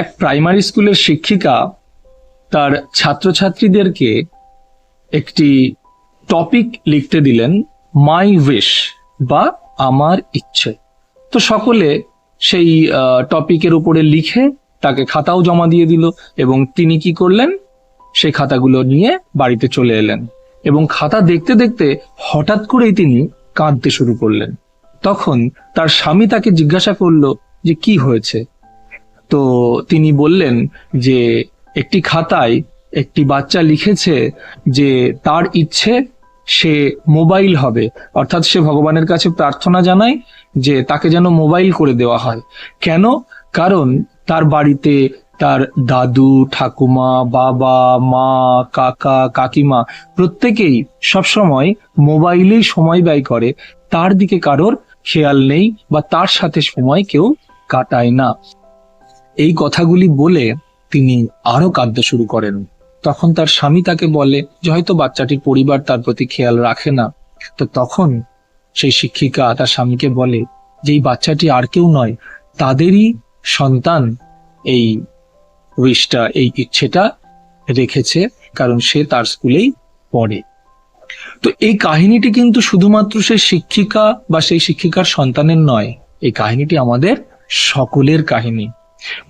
এক প্রাইমারি স্কুলের শিক্ষিকা তার ছাত্রছাত্রীদেরকে একটি টপিক লিখতে দিলেন, মাই উইশ বা আমার ইচ্ছে তো সকলে সেই টপিকের উপরে লিখে তাকে খাতাও জমা দিয়ে দিল এবং তিনি কি করলেন? সেই খাতাগুলো নিয়ে বাড়িতে চলে এলেন এবং খাতা দেখতে দেখতে হঠাৎ করেই তিনি কাঁদতে শুরু করলেন। তখন তার স্বামী তাকে জিজ্ঞাসা করল যে, কি হয়েছে? তো তিনি বললেন যে একটি খাতায় একটি বাচ্চা লিখেছে যে তার ইচ্ছে সে মোবাইল হবে। অর্থাৎ সে ভগবানের কাছে প্রার্থনা জানায় যে তাকে যেন মোবাইল করে দেওয়া হয়। কেন? কারণ তার বাড়িতে তার দাদু, ঠাকুমা, বাবা, মা, কাকা, কাকিমা প্রত্যেকেই সবসময় মোবাইলেই সময় ব্যয় করে। তার দিকে কারোর খেয়াল নেই বা তার সাথে সময় কেউ কাটায় না। এই কথাগুলি বলে তিনি আরও কাঁদতে শুরু করেন। তখন তার স্বামী তাকে বলে যে, হয়তো বাচ্চাটির পরিবার তার প্রতি খেয়াল রাখে না। তো তখন সেই শিক্ষিকা তার স্বামীকে বলে যে, এই বাচ্চাটি আর কেউ নয়, তাদেরই সন্তান এই উইশটা এই ইচ্ছেটা রেখেছে, কারণ সে তার স্কুলেই পড়ে। তো এই কাহিনীটি কিন্তু শুধুমাত্র সেই শিক্ষিকা বা সেই শিক্ষিকার সন্তানের নয়, এই কাহিনীটি আমাদের সকলের কাহিনী।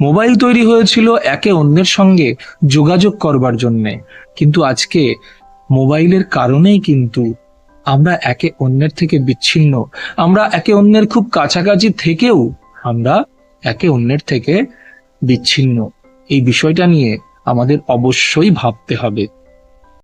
মোবাইল তৈরি হয়েছিল একে অন্যের সঙ্গে যোগাযোগ করবার জন্যে। কিন্তু আজকে মোবাইলের কারণেই কিন্তু আমরা একে অন্যের থেকে বিচ্ছিন্ন। আমরা একে অন্যের খুব কাছাকাছি থেকেও আমরা একে অন্যের থেকে বিচ্ছিন্ন। এই বিষয়টা নিয়ে আমাদের অবশ্যই ভাবতে হবে।